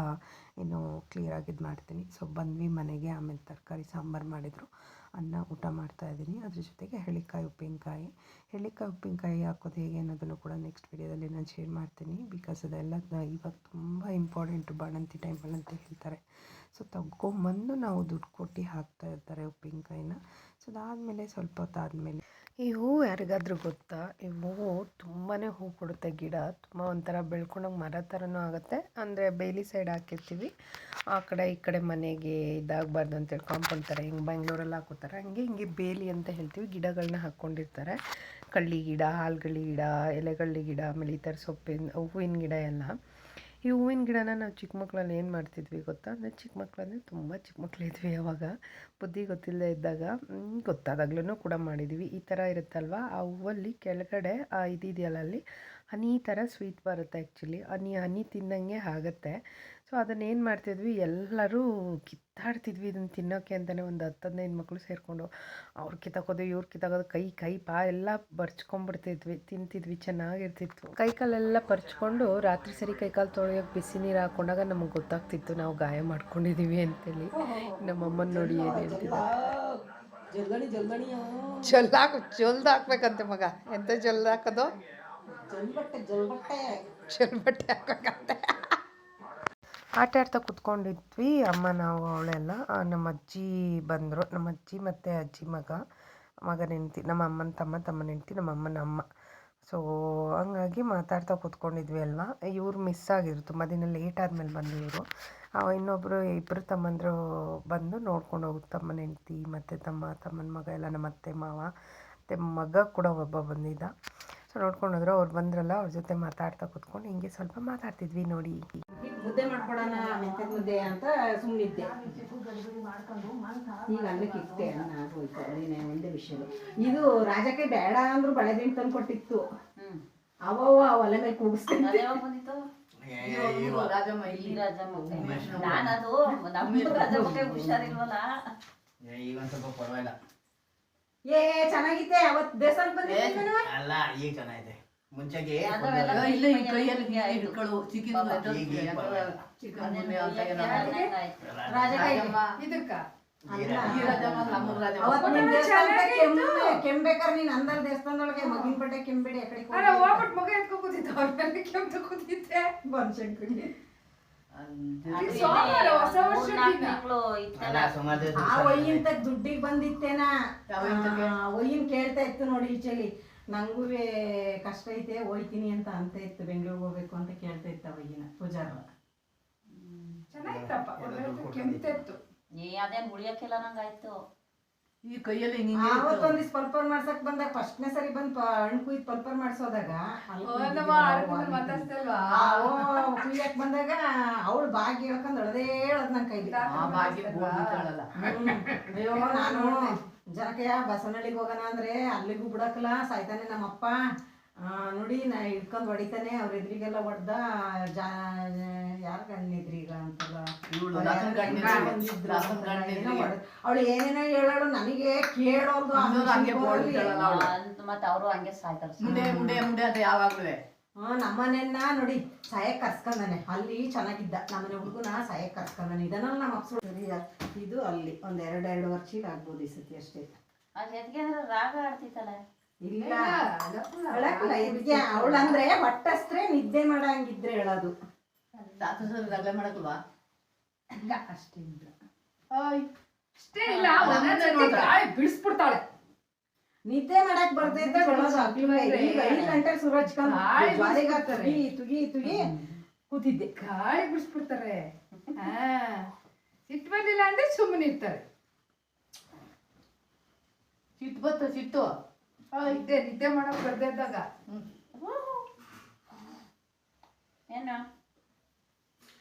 ಇನ್ನು ಕ್ಲಿಯರಾಗಿ ಇದು ಮಾಡ್ತೀನಿ. ಸೊ ಬಂದ್ವಿ ಮನೆಗೆ, ಆಮೇಲೆ ತರಕಾರಿ ಸಾಂಬಾರು ಮಾಡಿದರು. ಅನ್ನ ಊಟ ಮಾಡ್ತಾ ಇದ್ದೀನಿ. ಅದ್ರ ಜೊತೆಗೆ ಹೆಳ್ಳಿಕಾಯಿ, ಉಪ್ಪಿನಕಾಯಿ. ಹೆಳ್ಳಿಕಾಯಿ, ಉಪ್ಪಿನಕಾಯಿ ಹಾಕೋದು ಹೇಗೆ ಅನ್ನೋದನ್ನು ಕೂಡ ನೆಕ್ಸ್ಟ್ ವೀಡಿಯೋದಲ್ಲಿ ನಾನು ಶೇರ್ ಮಾಡ್ತೀನಿ. ಬಿಕಾಸ್ ಅದೆಲ್ಲ ಇವಾಗ ತುಂಬ ಇಂಪಾರ್ಟೆಂಟು ಬಾಣಂತಿ ಟೈಮಲ್ಲಿ ಅಂತ ಹೇಳ್ತಾರೆ. ಸೊ ತಗೊಂಬಂದು ನಾವು ದುಡ್ಡು ಕೊಟ್ಟು ಹಾಕ್ತಾ ಇರ್ತಾರೆ ಉಪ್ಪಿನಕಾಯಿನ. ಸೊ ಅದಾದಮೇಲೆ ಸ್ವಲ್ಪ ಹೊತ್ತಾದಮೇಲೆ ಈ ಹೂವು ಯಾರಿಗಾದರೂ ಗೊತ್ತಾ? ಈ ಹೂವು ತುಂಬಾ ಹೂ ಕೊಡುತ್ತೆ ಗಿಡ. ತುಂಬ ಒಂಥರ ಬೆಳ್ಕೊಂಡೋಗಿ ಮರ ಥರನೂ ಆಗುತ್ತೆ. ಅಂದರೆ ಬೇಲಿ ಸೈಡ್ ಹಾಕಿರ್ತೀವಿ. ಆ ಕಡೆ, ಈ ಕಡೆ ಮನೆಗೆ ಇದಾಗಬಾರ್ದು ಅಂತೇಳಿ ಕಾಂಪೌಂಡ್ ಥರ ಹಿಂಗೆ ಬೆಂಗಳೂರಲ್ಲಿ ಹಾಕೋತಾರೆ. ಹಂಗೆ ಹಿಂಗೆ ಬೇಲಿ ಅಂತ ಹೇಳ್ತೀವಿ. ಗಿಡಗಳನ್ನ ಹಾಕ್ಕೊಂಡಿರ್ತಾರೆ ಕಳ್ಳಿ ಗಿಡ, ಹಾಲ್ಗಳ್ಳಿ ಗಿಡ, ಎಲೆಗಳ್ಳಿ ಗಿಡ ಆಮೇಲೆ ಈ ಥರ ಸೊಪ್ಪಿನ, ಹೂವಿನ ಗಿಡ ಎಲ್ಲ. ಈ ಹೂವಿನ ಗಿಡನ ನಾವು ಚಿಕ್ಕ ಮಕ್ಕಳಲ್ಲಿ ಏನು ಮಾಡ್ತಿದ್ವಿ ಗೊತ್ತಾ? ಅಂದರೆ ಚಿಕ್ಕ ಮಕ್ಕಳಂದರೆ ತುಂಬ ಚಿಕ್ಕ ಮಕ್ಕಳಿದ್ವಿ ಅವಾಗ. ಬುದ್ಧಿ ಗೊತ್ತಿಲ್ಲದೆ ಇದ್ದಾಗ ಗೊತ್ತಾದಾಗ್ಲೂ ಕೂಡ ಮಾಡಿದ್ವಿ. ಈ ಥರ ಇರುತ್ತಲ್ವ? ಆ ಹೂವಲ್ಲಿ ಕೆಳಗಡೆ, ಆ ಇದಿದೆಯಲ್ಲ ಅಲ್ಲಿ, ಹನಿ ಥರ ಸ್ವೀಟ್ ಬರುತ್ತೆ ಆ್ಯಕ್ಚುಲಿ ಹನಿ ಹನಿ ತಿಂದಂಗೆ ಆಗುತ್ತೆ. ಸೊ ಅದನ್ನೇನು ಏನು ಮಾಡ್ತಿದ್ವಿ? ಎಲ್ಲರೂ ಕಿತ್ತಾಡ್ತಿದ್ವಿ ಇದನ್ನು ತಿನ್ನೋಕ್ಕೆ ಅಂತಲೇ ಒಂದು ಹತ್ತು ಹದಿನೈದು ಮಕ್ಕಳು ಸೇರಿಕೊಂಡು. ಅವ್ರು ಕಿತ್ತಾಕೋದು ಇವ್ರು ಕಿತ್ತಾಕೋದು ಕೈ ಕೈ ಪಾ ಎಲ್ಲ ಬರ್ಚ್ಕೊಂಡ್ಬಿಡ್ತಿದ್ವಿ ತಿಂತಿದ್ವಿ ಚೆನ್ನಾಗಿರ್ತಿತ್ತು. ಕೈ ಕಾಲೆಲ್ಲ ಪರ್ಚ್ಕೊಂಡು ರಾತ್ರಿ ಸರಿ ಕೈ ಕಾಲು ತೊಳೆಯೋಕೆ ಬಿಸಿ ನೀರು ಹಾಕೊಂಡಾಗ ನಮಗೆ ಗೊತ್ತಾಗ್ತಿತ್ತು ನಾವು ಗಾಯ ಮಾಡ್ಕೊಂಡಿದ್ದೀವಿ ಅಂತೇಳಿ. ನಮ್ಮಮ್ಮನ ನೋಡಿ ಏನು ಜೊಲ್ಲು ಹಾಕು ಜೊಲ್ದು ಹಾಕ್ಬೇಕಂತೆ ಮಗ. ಎಂತ ಜಲ್ದ ಹಾಕೋದು? ಜಲ್ಬಟ್ಟೆ ಜಲ್ಬಟ್ಟೆ. ಜೊಲ್ ಬಟ್ಟೆ ಹಾಕಕ್ಕಂತೆ ಆಟ ಆಡ್ತಾ ಕುತ್ಕೊಂಡಿದ್ವಿ. ಅಮ್ಮ, ನಾವು, ಅವಳೆಲ್ಲ. ನಮ್ಮ ಅಜ್ಜಿ ಬಂದರು. ನಮ್ಮ ಅಜ್ಜಿ ಮತ್ತು ಅಜ್ಜಿ ಮಗ. ಮಗನ ಹೆಂಡ್ತಿ, ನಮ್ಮ ಅಮ್ಮನ ತಮ್ಮ, ತಮ್ಮನ ಹೆಂಡ್ತಿ, ನಮ್ಮ ಅಮ್ಮನ ಅಮ್ಮ. ಸೊ ಹಂಗಾಗಿ ಮಾತಾಡ್ತಾ ಕೂತ್ಕೊಂಡಿದ್ವಿ ಅಲ್ವಾ. ಇವ್ರು ಮಿಸ್ ಆಗಿದ್ರು. ತುಂಬ ದಿನ ಲೇಟ್ ಆದಮೇಲೆ ಬಂದು ಇವರು. ಇನ್ನೊಬ್ಬರು ಇಬ್ಬರು ತಮ್ಮಂದರು ಬಂದು ನೋಡ್ಕೊಂಡು ಹೋಗಿ, ತಮ್ಮನ ಹೆಂಡ್ತಿ ಮತ್ತು ತಮ್ಮ, ತಮ್ಮನ ಮಗ, ಎಲ್ಲ ನಮ್ಮ ಅತ್ತೆ, ಮಾವ. ಮತ್ತು ಮಗ ಕೂಡ ಒಬ್ಬ ಬಂದಿದ್ದ. ಸೊ ನೋಡ್ಕೊಂಡು ಹೋದ್ರು ಅವ್ರು ಬಂದ್ರಲ್ಲ ಅವ್ರ ಜೊತೆ ಮಾತಾಡ್ತಾ ಕೂತ್ಕೊಂಡು ಹಿಂಗೆ ಸ್ವಲ್ಪ ಮಾತಾಡ್ತಿದ್ವಿ ನೋಡಿ. ಮುದ್ದೆ ಮಾಡ್ಕೊಡೋಣ ಮೆಂತ್ಯದ ಮುದ್ದೆ ಅಂತ ಸುಮ್ಮನಿದ್ದೆ ಈಗ ಅನ್ನಕ್ಕೆ ಇಟ್ಟೆ ಅನ್ನ ಆಗೋಯ್ತು ಅದೇನೆ ಒಂದೇ ವಿಷಯ ಇದು ರಾಜಕ್ಕೆ ಬೇಡ ಅಂದ್ರು ಬಳೆದಿಂಡು ತಂದು ಕೊಟ್ಟಿತ್ತು. ಅವ ಒಲೆ ಮೇಲೆ ಕೂಗಿಸ್ತೇನೆ ನಾನದು ನಮ್ಮ ರಾಜಮ್ಮಗೆ ಹುಷಾರಿಲ್ವಲ್ಲ? ಈಗ ಸ್ವಲ್ಪ ಪರವಾಗಿಲ್ಲ. ಏ ಚೆನ್ನಾಗಿತ್ತೆ. ಅವತ್ತು ದೇವಸ್ಥಾನಕ್ಕೆ ಬಂದಿದೆ ನಾನು. ಅಲ್ಲ ಈಗ ಚೆನ್ನಾಗಿದೆ. ಮುಂಚೆಗೆ ಇಲ್ಲ ಈ ಕೈಯಲ್ಲಿ ಹಿಡ್ಕೊಳ್ಳು ಚಿಕನ್. ಚಿಕನ್ ಇದಕ್ಕ? ಅವತ್ತು ನಿನ್ ಅಂದಲ್ ದೇವಸ್ಥಾನದೊಳಗೆ ಮಗಿನ ಪಟ್ಟೆ ಕೆಂಬೇಡಿ ಆ ಕಡೆ ಹೋಗ್ಬಿಟ್ಟು. ಮಗ ಎತ್ಕೊ ಕೂತಿದ್ದೆ ಅವ್ರ ಮೇಲೆ ಕೂತಿದ್ದೆ. ಬನಶಂಕರಿಗೆ. ಸೋಮವಾರ, ಹೊಸ ವರ್ಷದ ದಿನ. ತಿಂಗಳು ಅಲ್ಲ ಸುಮಾರು ಆ ಒಯ್ಯಿಂತ ದುಡ್ಡಿಗೆ ಬಂದಿತ್ತೇನ? ಯಾವ ಕೇಳ್ತಾ ಇತ್ತು ನೋಡಿ ಈಚೆಲಿ ನಂಗೂ ಕಷ್ಟ ಐತೆ ಹೋಯ್ತೀನಿ ಅಂತ ಅಂತ ಇತ್ತು ಬೆಂಗಳೂರಿಗೆ ಹೋಗ್ಬೇಕು ಅಂತ ಕೇಳ್ತಾ ಇತ್ತು ಒಯ್ಯಿನ ಪೂಜಾರ ಚೆನ್ನಾಗಿತ್ತಪ್ಪ ಕೆಮ್ತಿತ್ತು ಏ ಅದೇನ್ ಉಳಿಯಕ್ಕೆಲ್ಲ ನಂಗಾಯ್ತು. ಈ ಕೈಯಲ್ಲಿ ಹಿಂಗೆ. ಆವತ್ತೊಂದಿಸ್ ಪಲ್ಪರ್ ಮಾಡ್ಸಕ್ ಬಂದಾಗ ಫಸ್ಟ್ನೇ ಸರಿ ಬಂದ್ ಹಣ್ಣು ಕುಯ್ದು ಪಲ್ಪರ್ ಮಾಡ್ಸೋದಾಗ ಕುಯ್ಯಕ್ ಬಂದಾಗ ಅವಳು ಬಾಗಿ ಹೇಳ್ಕೊಂಡ್ ಅಳದೇ ಹೇಳದ್ ನನ್ ಕೈಲಿ. ಅಯ್ಯೋ ನಾನು ಜನಕಯ್ಯ ಬಸವನಹಳ್ಳಿಗೆ ಹೋಗೋಣ ಅಂದ್ರೆ ಅಲ್ಲಿಗೂ ಬಿಡಕಲ್ಲ ಸಾಯ್ತಾನೆ ನಮ್ಮಪ್ಪ. ನೋಡಿ ನಾ ಇಟ್ಕೊಂಡು ಹೊಡಿತಾನೆ ಅವ್ರ ಎದುರಿಗೆಲ್ಲ ಹೊಡೆದ ಜಾ ಯಾರ ಗಣ್ಣ ಅಂತಲ್ಲ? ರತನ್ ಗಂಡ್ನಿದ್ರು. ಅವಳು ಏನೇನೋ ಹೇಳೋಳು ನನಗೆ ಕೇಳೋದು. ಮತ್ತೆ ಅವರು ಹಂಗೆ ಸಾಯ್ತಾರೆ ಅಂತ ಯಾವಾಗ್ಲೂ. ನಮ್ಮನೆಯನ್ನ ನೋಡಿ ಸಾಯಕ್ ಕರ್ಸ್ಕೊಂಡಾನೆ. ಅಲ್ಲಿ ಚೆನ್ನಾಗಿದ್ದ. ನಮ್ಮನೆ ಹುಡುಗನ ಸಾಯಕ್ ಕರ್ಸ್ಕೊಂಡಾನೆ. ಇದನ್ನ ನಮ್ಮ ಅಪ್ಸು ಇದು ಅಲ್ಲಿ. ಒಂದ್ ಎರಡ್ ಎರಡುವರೆ ಚೀಲ ಆಗ್ಬೋದು ಈ ಸತಿ ಅಷ್ಟೇ. ಅದು ಎದ್ಗೆ ಅಂದ್ರೆ ರಾಗ ಆಡ್ತಿತ್ತಲ್ಲ. ಇಲ್ಲ. ಹೇಳಕ್ಕಿಲ್ಲ ಇದ್ಕೆ ಅವಳಂದ್ರೆ ಹೊಟ್ಟಸ್ತ್ರೆ ನಿದ್ದೆ ಮಾಡಂಗಿದ್ರೆ ಹೇಳೋದು. ತಾತ ಸರ್ ರಗಳೆ ಮಾಡಕ್ಲ್ವಾ ಇಲ್ಲ ಅಷ್ಟೇ ಇಲ್ಲ. ಸತಿ ನೋಡ್ತಾಳೆ. ಗಾಳಿ ಬಿಡಿಸ್ಬಿಡ್ತಾಳೆ. ನಿದ್ದೆ ಮಾಡಕ್ ಬರ್ತೈತೆ ಹೇಳೋದು ಅಕ್ಕಿಲ್ಲ ಐದು ಗಂಟೆ ಸೂರಜ್ ಬಿಡ್ಸ್ಬಿಡ್ತಾರೆ. ತುಗಿ ತುಗಿ ತುಗಿ ಕೂತಿದ್ದೆ. ಗಾಳಿ ಬಿಡಿಸ್ಬಿಡ್ತಾರೆ. ಸಿಟ್ಟು ಬರ್ಲಿಲ್ಲ ಅಂದ್ರೆ ಸುಮ್ಮನೆ ಇರ್ತಾರೆ. ಸಿಟ್ಟು ಬತ್ತ ಸಿಟ್ಟು? ಓಯ್ ನಿದ್ದೆ ನಿದ್ದೆ ಮಾಡಕ್ ಬರ್ದೇ ಇದ್ದಾಗ. ಏನ?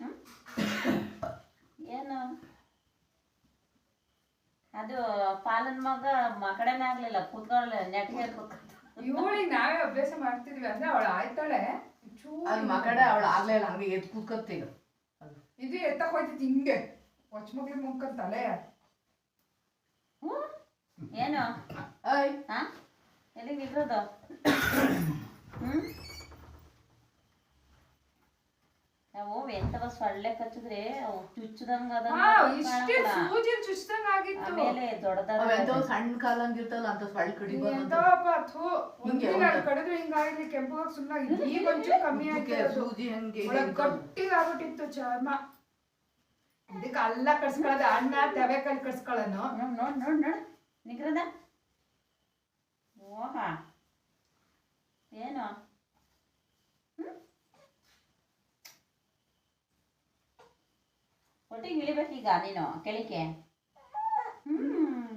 ಹ್ಮ್? ಏನು? ಅದು ಪಾಲನ್ ಮಗ ಮಕಡೆನೇ ಆಗ್ಲಿಲ್ಲ ಕೂತ್ಕೊಳ್ಳ ನೆಟ್ಗೆ ಇವಳಿಗೆ ನಾವೇ ಅಭ್ಯಾಸ ಮಾಡ್ತಿದ್ವಿ. ಅಂದ್ರೆ ಅವಳು ಆಯ್ತಾಳೆ. ಚೂರು ಅದು ಅವಳು ಆಗ್ಲೇ ಇಲ್ಲ. ಹಂಗೆ ಎದ್ದು ಕೂತ್ಕೊತೀಗ ಇದು ಎತ್ತಕ್ ಹೋಯ್ತಿತ್ತು ಹಿಂಗೆ. ಹೊಚ್ಚ ಮಗ್ಳಿ ಮುಂಕಂತಲೇ ಏನು? ಎಲ್ಲಿಗೆ ಇರೋದು ಹ್ಮ್? ನಾವು ಎಂತವ ಸೊಳ್ಳೆ ಕಚ್ಚಿದ್ರೆ ಅವು ಚುಚ್ಚದಂಗ ಆಮೇಲೆ ದೊಡ್ಡದಾದ ಸಣ್ಣ ಅಂತ. ಕಡಿದ್ರೆ ಹಿಂಗಾಗಿರ್ಲಿ ಕೆಂಪು ಈಗ ಒಂಚೂರು ಕಮ್ಮಿ ಸೂಜಿ ಹಂಗೆ ಚರ್ಮ. ಇದಕ್ಕೆ ಅಲ್ಲ ಕಡ್ಸ್ಕೊಳ್ಳೋದು ಅಣ್ಣ ತವೆ ಕಲ್ ಕಡ್ಸ್ಕೊಳ್ಳೋನು ನೋಡ್ ನೋಡ್ ನೋಡ್ ನೋಡ್. ನಿಗ್ರದ ಓಹಾ ಏನು ಒಟ್ಟಿಗೆ ಇಳಿಬೇಕೀಗ ನೀನು ಕೆಳಿಕೆ ಹ್ಮ್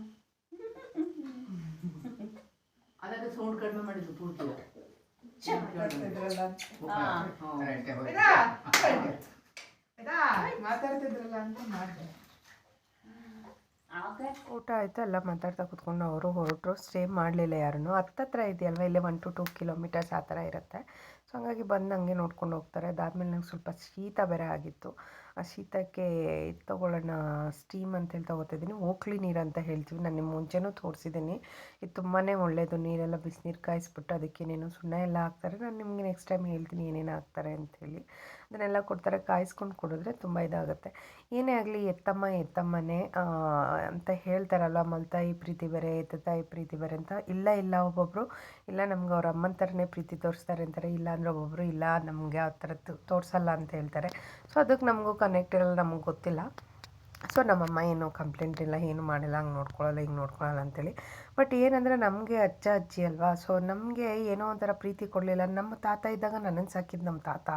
ಅದಕ್ಕೆ ಸೌಂಡ್ ಕಡಿಮೆ ಮಾಡಿದ್ರು ಪೂರ್ತಿ? ಮಾತಾಡ್ತಿದ್ರಲ್ಲ ಅಂತ ಮಾಡ್ದೆ. ಊಟ ಆಯಿತು? ಎಲ್ಲ ಮಾತಾಡ್ತಾ ಕೂತ್ಕೊಂಡು ಅವರು ಹೊರಟರು. ಸ್ಟೇ ಮಾಡಲಿಲ್ಲ ಯಾರೂ ಹತ್ತತ್ರ ಇದೆಯಲ್ವ? ಇಲ್ಲೇ ಒನ್ ಟು ಟೂ ಕಿಲೋಮೀಟರ್ಸ್ ಆ ಥರ ಇರುತ್ತೆ. ಸೊ ಹಂಗಾಗಿ ಬಂದು ಹಂಗೆ ನೋಡ್ಕೊಂಡು ಹೋಗ್ತಾರೆ. ಅದಾದಮೇಲೆ ನಂಗೆ ಸ್ವಲ್ಪ ಶೀತ ಬೇರೆ ಆಗಿತ್ತು. ಆ ಶೀತಕ್ಕೆ ಇದು ತೊಗೊಳ್ಳೋಣ ಸ್ಟೀಮ್ ಅಂತೇಳಿ ತೊಗೋತಿದ್ದೀನಿ. ಓಕ್ಲಿ ನೀರು ಅಂತ ಹೇಳ್ತೀವಿ. ನಾನು ನಿಮ್ಮ ಮುಂಚೆನೂ ತೋರಿಸಿದ್ದೀನಿ. ಇದು ತುಂಬಾ ಒಳ್ಳೆಯದು ನೀರೆಲ್ಲ ಬಿಸಿನೀರು ಕಾಯಿಸ್ಬಿಟ್ಟು ಅದಕ್ಕೇನೇನು ಸುಣ್ಣ ಎಲ್ಲ ಹಾಕ್ತಾರೆ. ನಾನು ನಿಮಗೆ ನೆಕ್ಸ್ಟ್ ಟೈಮ್ ಹೇಳ್ತೀನಿ ಏನೇನು ಹಾಕ್ತಾರೆ ಅಂಥೇಳಿ. ಅದನ್ನೆಲ್ಲ ಕೊಡ್ತಾರೆ, ಕಾಯಿಸ್ಕೊಂಡು ಕುಡಿದ್ರೆ ತುಂಬ ಇದಾಗುತ್ತೆ. ಏನೇ ಆಗಲಿ, ಎತ್ತಮ್ಮ, ಎತ್ತಮ್ಮನೇ ಅಂತ ಹೇಳ್ತಾರಲ್ಲ ಮಲ್ತಾಯಿ ಪ್ರೀತಿ ಬೇರೆ ಎತ್ತತಾಯಿ ಪ್ರೀತಿ ಬೇರೆ ಅಂತ. ಇಲ್ಲ ಇಲ್ಲ ಒಬ್ಬೊಬ್ಬರು ಇಲ್ಲ, ನಮ್ಗೆ ಅವ್ರ ಅಮ್ಮನ ಥರನೇ ಪ್ರೀತಿ ತೋರಿಸ್ತಾರೆ ಅಂತಾರೆ. ಇಲ್ಲ ಅಂದ್ರೆ ಒಬ್ಬೊಬ್ಬರು ಇಲ್ಲ, ನಮಗೆ ಆ ಥರ ತೋರಿಸಲ್ಲ ಅಂತ ಹೇಳ್ತಾರೆ. ಸೊ ಅದಕ್ಕೆ ನಮಗೂ ಕನೆಕ್ಟ್ ಇರಲ್ಲ, ನಮಗೆ ಗೊತ್ತಿಲ್ಲ. ಸೊ ನಮ್ಮಮ್ಮ ಏನು ಕಂಪ್ಲೇಂಟ್ ಇಲ್ಲ, ಏನು ಮಾಡಿಲ್ಲ, ಹಂಗೆ ನೋಡ್ಕೊಳ್ಳಲ್ಲ ಹಿಂಗೆ ನೋಡ್ಕೊಳ್ಳಲ್ಲ ಅಂತೇಳಿ. ಬಟ್ ಏನಂದರೆ ನಮಗೆ ಅಜ್ಜ, ಅಜ್ಜಿ ಅಲ್ವಾ? ಸೊ ನಮಗೆ ಏನೋ ಒಂಥರ ಪ್ರೀತಿ ಕೊಡಲಿಲ್ಲ. ನಮ್ಮ ತಾತ ಇದ್ದಾಗ ನನ್ನನ್ನು ಸಾಕಿದ್ದು ನಮ್ಮ ತಾತ.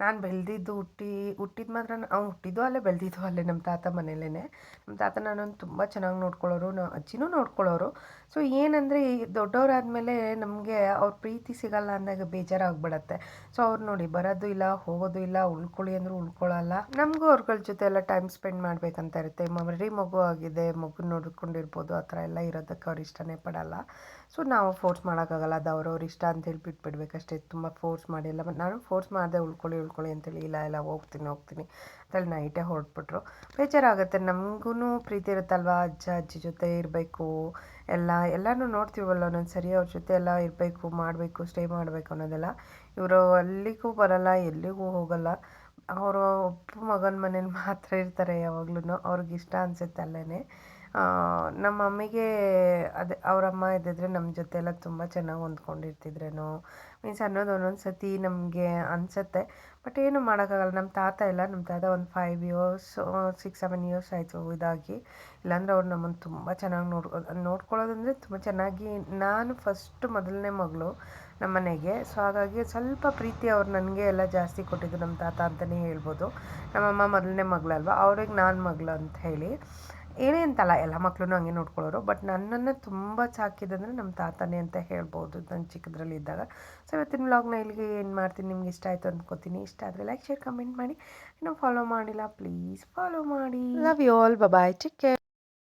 ನಾನು ಬೆಳೆದಿದ್ದು ಹುಟ್ಟಿ, ಹುಟ್ಟಿದ ಮಾತ್ರ ಅವ್ನು ಹುಟ್ಟಿದ್ದು ಅಲ್ಲೇ, ಬೆಳೆದಿದ್ದು ಅಲ್ಲೇ ನಮ್ಮ ತಾತ ಮನೇಲೇ ನಮ್ಮ ತಾತ ನನ್ನನ್ನು ತುಂಬ ಚೆನ್ನಾಗಿ ನೋಡ್ಕೊಳ್ಳೋರು ನಮ್ಮ ಅಜ್ಜಿನೂ ನೋಡ್ಕೊಳ್ಳೋರು ಸೊ ಏನಂದರೆ ಈ ದೊಡ್ಡವರಾದಮೇಲೆ ನಮಗೆ ಅವ್ರ ಪ್ರೀತಿ ಸಿಗಲ್ಲ ಅಂದಾಗ ಬೇಜಾರಾಗ್ಬಿಡತ್ತೆ. ಸೊ ಅವ್ರು ನೋಡಿ ಬರೋದು ಇಲ್ಲ, ಹೋಗೋದು ಇಲ್ಲ, ಉಳ್ಕೊಳ್ಳಿ ಅಂದರೂ ಉಳ್ಕೊಳ್ಳಲ್ಲ. ನಮಗೂ ಅವ್ರಗಳ ಜೊತೆ ಎಲ್ಲ ಟೈಮ್ ಸ್ಪೆಂಡ್ ಮಾಡಬೇಕಂತ ಇರುತ್ತೆ. ಮರಿ ಮಗು ಆಗಿದೆ, ಮಗು ನೋಡ್ಕೊಂಡಿರ್ಬೋದು, ಆ ಥರ ಎಲ್ಲ ಇರೋದಕ್ಕೆ ಅವ್ರು ಇಷ್ಟನೇ ಪಡಲ್ಲ. ಸೊ ನಾವು ಫೋರ್ಸ್ ಮಾಡೋಕ್ಕಾಗಲ್ಲ. ಅದು ಅವ್ರವ್ರ ಇಷ್ಟ ಅಂತೇಳಿ ಬಿಟ್ಬಿಡ್ಬೇಕಷ್ಟೇ. ತುಂಬ ಫೋರ್ಸ್ ಮಾಡಿಲ್ಲ ಮತ್ತು ನಾನು ಫೋರ್ಸ್ ಮಾಡಿದೆ ಉಳ್ಕೊಳ್ಳಿ ಉಳ್ಕೊಳ್ಳಿ ಅಂತೇಳಿ ಇಲ್ಲ ಇಲ್ಲ, ಹೋಗ್ತೀನಿ ಹೋಗ್ತೀನಿ ಅಂತೇಳಿ ನೈಟೇ ಹೊರಟ್ಬಿಟ್ರು. ಬೇಜಾರಾಗುತ್ತೆ. ನಮಗೂ ಪ್ರೀತಿ ಇರುತ್ತಲ್ವ? ಅಜ್ಜ, ಅಜ್ಜಿ ಜೊತೆ ಇರಬೇಕು. ಎಲ್ಲ, ಎಲ್ಲನೂ ನೋಡ್ತೀವಲ್ಲ ಒಂದೊಂದು ಸರಿ ಅವ್ರ ಜೊತೆ ಎಲ್ಲ ಇರಬೇಕು, ಮಾಡಬೇಕು ಸ್ಟೇ ಮಾಡಬೇಕು ಅನ್ನೋದೆಲ್ಲ. ಇವರು ಅಲ್ಲಿಗೂ ಬರಲ್ಲ, ಎಲ್ಲಿಗೂ ಹೋಗಲ್ಲ. ಅವರು ಒಬ್ಬ ಮಗನ ಮನೇಲಿ ಮಾತ್ರ ಇರ್ತಾರೆ ಯಾವಾಗ್ಲೂ ಅವ್ರಿಗೆ ಇಷ್ಟ ಅನಿಸುತ್ತೆ ಅಲ್ಲೇ ನಮ್ಮ ಮಮ್ಮಿಗೆ ಅದೇ ಅವರಮ್ಮ ಇದ್ದಿದ್ರೆ ನಮ್ಮ ಜೊತೆ ಎಲ್ಲ ತುಂಬ ಚೆನ್ನಾಗಿ ಹೊಂದ್ಕೊಂಡಿರ್ತಿದ್ರೇನೋ. ಮೀನ್ಸ್ ಅನ್ನೋದು ಒಂದೊಂದು ಸತಿ ನಮಗೆ ಅನಿಸುತ್ತೆ. ಬಟ್ ಏನು ಮಾಡೋಕ್ಕಾಗಲ್ಲ. ನಮ್ಮ ತಾತ ಇಲ್ಲ ನಮ್ಮ ತಾತ ಒಂದು five years six seven years ಆಯಿತು ಇದಾಗಿ. ಇಲ್ಲಾಂದರೆ ಅವ್ರು ನಮ್ಮನ್ನು ತುಂಬ ಚೆನ್ನಾಗಿ ನೋಡ್ಕೊ, ನೋಡ್ಕೊಳ್ಳೋದಂದರೆ ತುಂಬ ಚೆನ್ನಾಗಿ ನಾನು ಫಸ್ಟ್ ಮೊದಲನೇ ಮಗಳು ನಮ್ಮ ಮನೆಗೆ. ಸೊ ಹಾಗಾಗಿ ಸ್ವಲ್ಪ ಪ್ರೀತಿ ಅವ್ರು ನನಗೆ ಎಲ್ಲ ಜಾಸ್ತಿ ಕೊಟ್ಟಿದ್ದು ನಮ್ಮ ತಾತ ಅಂತಲೇ ಹೇಳ್ಬೋದು. ನಮ್ಮಮ್ಮ ಮೊದಲನೇ ಮಗಳಲ್ವ? ಅವ್ರಿಗೆ ನಾನು ಮಗಳು ಅಂತ ಹೇಳಿ. ಏನೇ ಅಂತಲ್ಲ, ಎಲ್ಲ ಮಕ್ಕಳು ಹಂಗೆ ನೋಡ್ಕೊಳ್ಳೋರು. ಬಟ್ ನನ್ನನ್ನು ತುಂಬ ಚಾಕಿದಂದರೆ ನಮ್ಮ ತಾತನೇ ಅಂತ ಹೇಳ್ಬೋದು ನಾನು ಚಿಕ್ಕದ್ರಲ್ಲಿ ಇದ್ದಾಗ. ಸೊ ಇವತ್ತಿನ ವ್ಲಾಗ್ನ ಇಲ್ಲಿಗೆ ಏನು ಮಾಡ್ತೀನಿ. ನಿಮ್ಗೆ ಇಷ್ಟ ಆಯಿತು ಅಂದ್ಕೋತೀನಿ ಇಷ್ಟ ಆದರೆ ಲೈಕ್ ಶೇರ್ ಕಮೆಂಟ್ ಮಾಡಿ. ಇನ್ನೂ ಫಾಲೋ ಮಾಡಿಲ್ಲ ಪ್ಲೀಸ್ ಫಾಲೋ ಮಾಡಿ. ಲವ್ ಯು ಆಲ್ ಬಾಯ್ ಚಿಕ್ಕ